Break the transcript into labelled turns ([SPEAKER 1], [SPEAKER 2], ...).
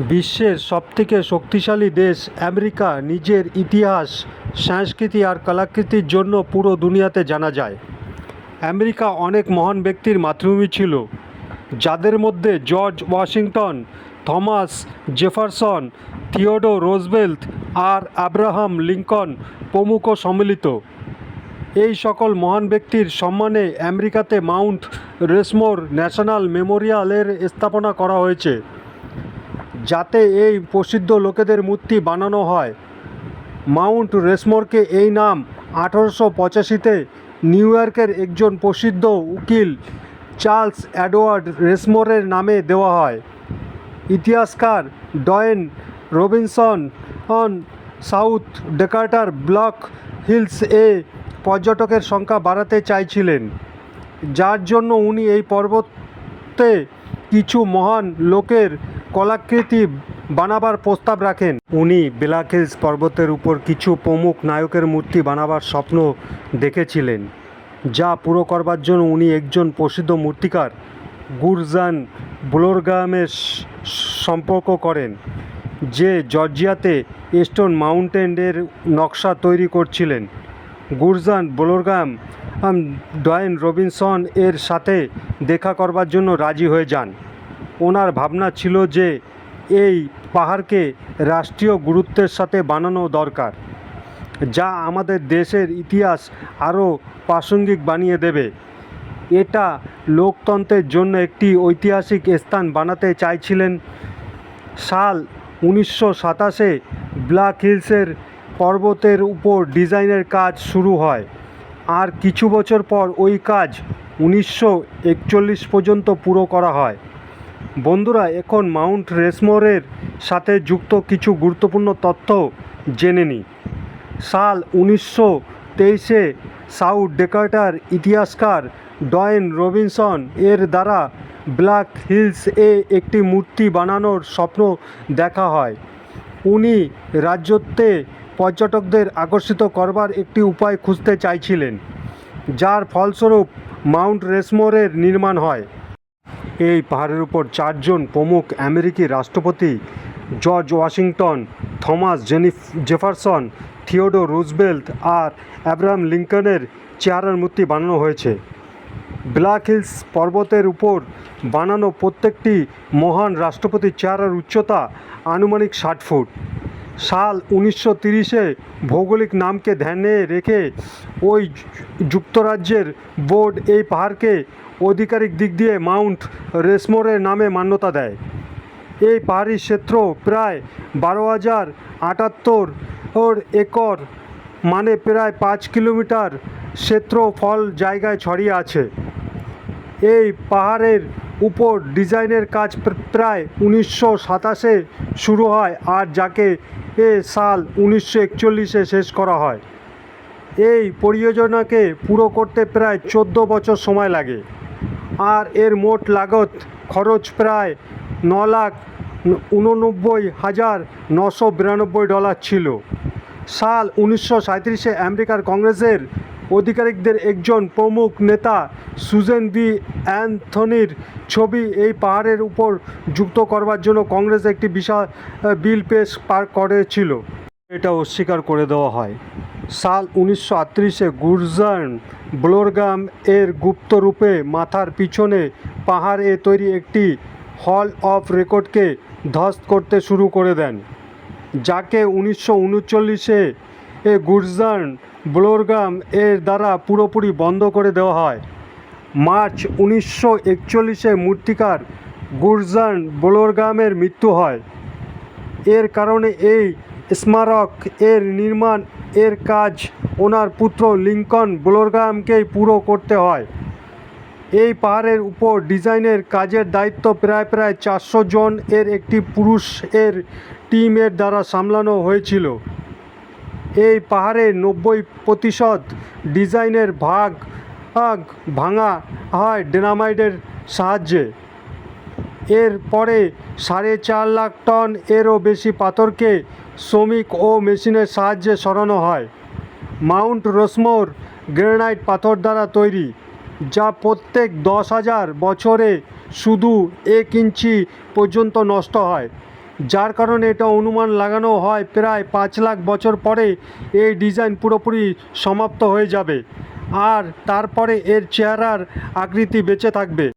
[SPEAKER 1] বিশ্বের সবথেকে শক্তিশালী দেশ আমেরিকা নিজের ইতিহাস, সংস্কৃতি আর কলাকৃতির জন্য পুরো দুনিয়াতে জানা যায়। আমেরিকা অনেক মহান ব্যক্তির মাতৃভূমি ছিল, যাদের মধ্যে George Washington, Thomas Jefferson Theodore Roosevelt আর আব্রাহাম লিঙ্কন প্রমুখ সম্মিলিত। এই সকল মহান ব্যক্তির সম্মানে আমেরিকাতে মাউন্ট রেসমোর ন্যাশনাল মেমোরিয়ালের স্থাপনা করা হয়েছে। যাতে এই প্রসিদ্ধ লোকেদের মূর্তি বানানো হয়। মাউন্ট রেসমোরকে এই নাম আঠারোশো পঁচাশিতে নিউ ইয়র্কের একজন প্রসিদ্ধ উকিল চার্লস অ্যাডওয়ার্ড রেসমোরের নামে দেওয়া হয়। ইতিহাসকার Doane Robinson on South ডেকার্টার Black Hills এ পর্যটকের সংখ্যা বাড়াতে চাইছিলেন, যার জন্য উনি এই পর্বতে কিছু মহান লোকের কলাকৃতি বানাবার প্রস্তাব রাখেন। উনি ব্ল্যাক হিলস পর্বতের উপর কিছু প্রমুখ নায়কের মূর্তি বানাবার স্বপ্ন দেখেছিলেন, যা পুরো করবার জন্য উনি একজন প্রসিদ্ধ মূর্তিকার গুরজান ব্লোরগামের সম্পর্ক করেন, যে জর্জিয়াতে স্টোন মাউন্টেনের নকশা তৈরি করছিলেন। গুরজান ব্লোরগাম ডয়েন রবিনসন এর সাথে দেখা করবার জন্য রাজি হয়ে যান। ওনার ভাবনা ছিল যে এই পাহাড়কে রাষ্ট্রীয় গুরুত্বের সাথে বানানো দরকার, যা আমাদের দেশের ইতিহাস আরও প্রাসঙ্গিক বানিয়ে দেবে। এটা লোকতন্ত্রের জন্য একটি ঐতিহাসিক স্থান বানাতে চাইছিলেন সাল উনিশশো সাতাশে ব্ল্যাক হিলসের পর্বতের উপর ডিজাইনের কাজ শুরু হয়। আর কিছু বছর পর ওই কাজ উনিশশো একচল্লিশ পর্যন্ত পুরো করা হয়। বন্ধুরা, এখন মাউন্ট রেসমোরের সাথে যুক্ত কিছু গুরুত্বপূর্ণ তথ্য জেনে নিই সাল উনিশশো তেইশে সাউথ ডেকার্টার ইতিহাসকার ডয়েন রবিনসন এর দ্বারা ব্ল্যাক হিলস এ একটি মূর্তি বানানোর স্বপ্ন দেখা হয়। উনি রাজ্যতে পর্যটকদের আকর্ষিত করবার একটি উপায় খুঁজতে চাইছিলেন, যার ফলস্বরূপ মাউন্ট রেসমোরের নির্মাণ হয়। এই পাহাড়ের উপর চারজন প্রমুখ আমেরিকি রাষ্ট্রপতি, জর্জ ওয়াশিংটন, থমাস জেনিফ, জেফারসন থিওডো রুজবেল্ট আর অ্যাব্রাহাম লিঙ্কনের চেহারার মূর্তি বানানো হয়েছে। ব্ল্যাক হিলস পর্বতের উপর বানানো প্রত্যেকটি মহান রাষ্ট্রপতির চেহারার উচ্চতা আনুমানিক ষাট ফুট। সাল উনিশশো তিরিশে ভৌগোলিক নামকে ধ্যানে রেখে ওই যুক্তরাজ্যের বোর্ড এই পাহাড়কে আধিকারিক দিক দিয়ে মাউন্ট রেসমোরের নামে মান্যতা দেয়। এই পাহাড়ি ক্ষেত্র প্রায় বারো হাজার আটাত্তর একর মানে প্রায় পাঁচ কিলোমিটার ক্ষেত্রফল জায়গায় ছড়িয়ে আছে। এই পাহাড়ের উপর ডিজাইনের কাজ প্রায় উনিশশো সাতাশে শুরু হয় আর যাকে এ সাল উনিশশো একচল্লিশে শেষ করা হয়। এই পরিযোজনাকে পুরো করতে প্রায় চোদ্দ বছর সময় লাগে। আর এর মোট লাগত খরচ প্রায় ন লাখ উননব্বই হাজার নশো বিরানব্বই ডলার ছিল। সাল উনিশশো সাঁত্রিশে আমেরিকার কংগ্রেসের আধিকারিকদের একজন প্রমুখ নেতা সুজেন বি অ্যান্থনির ছবি এই পাহাড়ের উপর যুক্ত করবার জন্য কংগ্রেস একটি বিশাল বিল পেশ পার করেছিল। এটা অস্বীকার করে দেওয়া হয়। সাল উনিশশো আটত্রিশে গুরজান ব্লোরগাম এর গুপ্ত রূপে মাথার পিছনে পাহাড়ে তৈরি একটি হল অফ রেকর্ডকে ধ্বস্ত করতে শুরু করে দেন, যাকে উনিশশো উনচল্লিশে গুরজান ব্লোরগাম এর দ্বারা পুরোপুরি বন্ধ করে দেওয়া হয়। মার্চ উনিশশো একচল্লিশে মূর্তিকার গুরজান ব্লোরগামের মৃত্যু হয়। এর কারণে এই স্মারক এর নির্মাণ, এর কাজ ওনার পুত্র লিঙ্কন ব্লোরগামকেই পুরো করতে হয়। এই পাহাড়ের উপর ডিজাইনের কাজের দায়িত্ব প্রায় প্রায় চারশো জন, এর একটি পুরুষ এর টিমের দ্বারা সামলানো হয়েছিল। এই পাহাড়ে নব্বই প্রতিশত ডিজাইনের ভাগ ভাগ ভাঙা হয় ডেনামাইটের সাহায্যে। এর পরে সাড়ে চার লাখ টন এরও বেশি পাথরকে শ্রমিক ও মেশিনের সাহায্যে সরানো হয়। মাউন্ট রসমোর গ্রেনাইট পাথর দ্বারা তৈরি, যা প্রত্যেক দশ হাজার বছরে শুধু এক ইঞ্চি পর্যন্ত নষ্ট হয়। যার কারণে এটা অনুমান লাগানো হয় প্রায় পাঁচ লাখ বছর পরে এই ডিজাইন পুরোপুরি সমাপ্ত হয়ে যাবে, আর তারপরে এর চেহারার আকৃতি বেঁচে থাকবে।